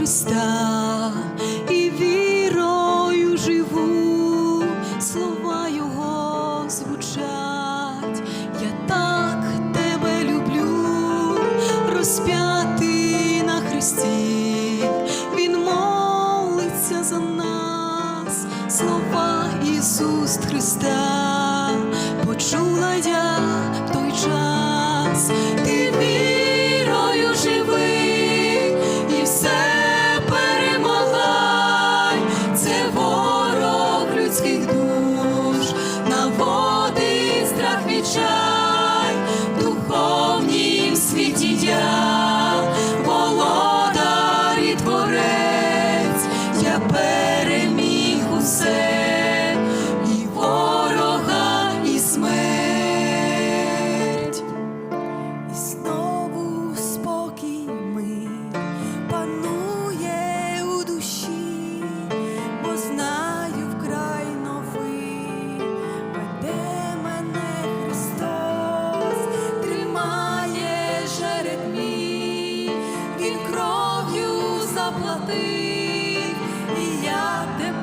Христа і вірою живу, слова Його звучать, я так тебе люблю, розп'ятий на Христі, Він молиться за нас, слова Ісус Христа, почула я в той час, ти of each other. Заплатив, і я тепер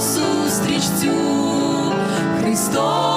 зустріч цю Христос.